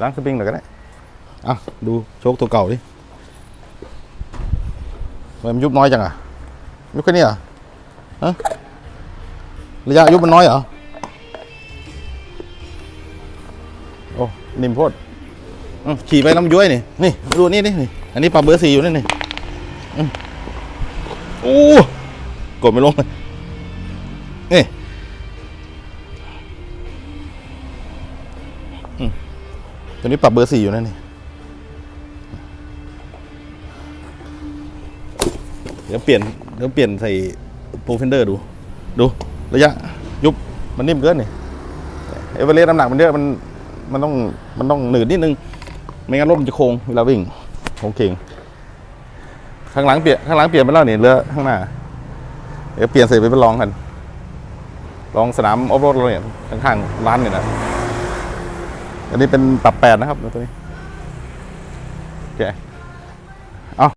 ล้างสปริงหน่อยก็ได้อะดูโชคตัวเก่าดิทำไมมันยุบน้อยจังอะยุบแค่นี้เหรอฮะระยะยุบมันน้อยเหรอโอ้นิ่มโพดขี่ไปน้ำย้วยนี่นี่ดูนี่นี่นี่อันนี้ปลาเบอร์สี่อยู่นี่นี่โอ้กดไม่ลงเลยนี่ ตัวนี้ปรับเบอร์สี่อยู่นั่นนี่เดี๋ยวเปลี่ยนเดี๋ยวเปลี่ยนใส่โปรเฟนเดอร์ดู ดูระยะยุบมันนิ่มเกินนี่เอเวอเรสต์น้ำหนักมันเยอะมันมันต้องมันต้องหนืดนิดนึง ไม่งั้นรถมันจะโค้งเวลาวิ่งโค้งเข่งข้างหลังเปลี่ยนข้างหลังเปลี่ยนไปแล้วนี่เหลือข้างหน้าเดี๋ยวเปลี่ยนใส่ไปไปลองกันลองสนามออฟโรดเราเนี่ยข้างๆร้านเนี่ยนะ อันนี้เป็นตับแปดนะครับตัวนี้โอเค